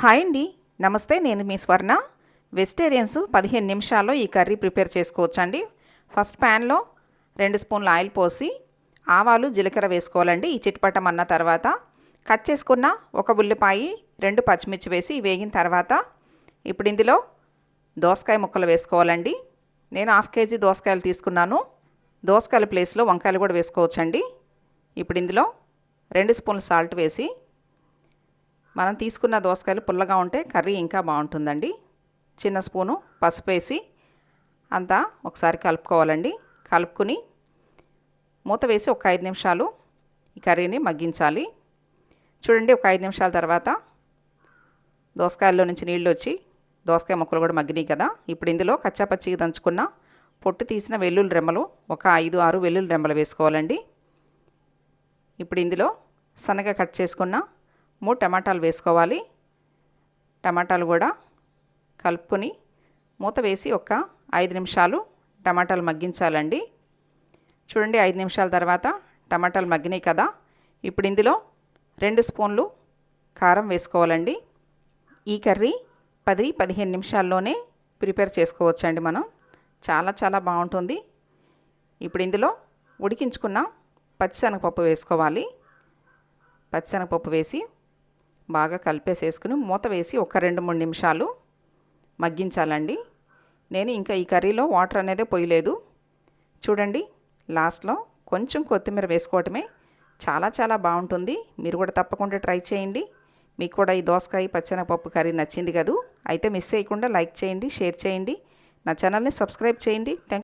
Hi అండి. నమస్తే నేను మీ స్వర్ణ. వెజిటేరియన్స్ పదిహేను నిమిషాల్లో ఈ కర్రీ ప్రిపేర్ చేసుకోవచ్చండి. ఫస్ట్ ప్యాన్లో రెండు స్పూన్ల ఆయిల్ పోసి ఆవాలు జీలకర్ర వేసుకోవాలండి. ఈ చిట్పటం అన్న తర్వాత కట్ చేసుకున్న ఒక ఉల్లిపాయి రెండు పచ్చిమిర్చి వేసి వేగిన తర్వాత ఇప్పుడు ఇందులో దోసకాయ ముక్కలు వేసుకోవాలండి. నేను హాఫ్ కేజీ దోసకాయలు తీసుకున్నాను. దోసకాయల ప్లేస్లో వంకాయలు కూడా వేసుకోవచ్చండి. ఇప్పుడు ఇందులో రెండు స్పూన్ల సాల్ట్ వేసి మనం తీసుకున్న దోసకాయలు పుల్లగా ఉంటే కర్రీ ఇంకా బాగుంటుందండి. చిన్న స్పూను పసుపు వేసి అంతా ఒకసారి కలుపుకోవాలండి. కలుపుకుని మూత వేసి ఒక ఐదు నిమిషాలు ఈ కర్రీని మగ్గించాలి. చూడండి ఒక ఐదు నిమిషాల తర్వాత దోసకాయల్లో నుంచి నీళ్ళు వచ్చి దోసకాయ ముక్కలు కూడా మగ్గినాయి కదా. ఇప్పుడు ఇందులో కచ్చాపచ్చికి దంచుకున్న పొట్టు తీసిన వెల్లుల్లి రెమ్మలు ఒక ఐదు ఆరు వెల్లుల్లి రెమ్మలు వేసుకోవాలండి. ఇప్పుడు ఇందులో సన్నగా కట్ చేసుకున్న మూడు టమాటాలు వేసుకోవాలి. టమాటాలు కూడా కలుపుకొని మూత వేసి ఒక ఐదు నిమిషాలు టమాటాలు మగ్గించాలండి. చూడండి ఐదు నిమిషాల తర్వాత టమాటాలు మగ్గినాయి కదా. ఇప్పుడు ఇందులో రెండు స్పూన్లు కారం వేసుకోవాలండి. ఈ కర్రీ పది పదిహేను నిమిషాల్లోనే ప్రిపేర్ చేసుకోవచ్చండి మనం. చాలా చాలా బాగుంటుంది. ఇప్పుడు ఇందులో ఉడికించుకున్న పచ్చిశనగపప్పు వేసుకోవాలి. పచ్చిశనగపప్పు వేసి బాగా కలిపేసేసుకుని మూత వేసి ఒక రెండు మూడు నిమిషాలు మగ్గించాలండి. నేను ఇంకా ఈ కర్రీలో వాటర్ అనేది పోయలేదు. చూడండి లాస్ట్లో కొంచెం కొత్తిమీర వేసుకోవటమే చాలా చాలా బాగుంటుంది. మీరు కూడా తప్పకుండా ట్రై చేయండి. మీకు కూడా ఈ దోసకాయ పచ్చెనగపప్పు కర్రీ నచ్చింది కదూ. అయితే మిస్ చేయకుండా లైక్ చేయండి షేర్ చేయండి. నా ఛానల్ని సబ్స్క్రైబ్ చేయండి. థ్యాంక్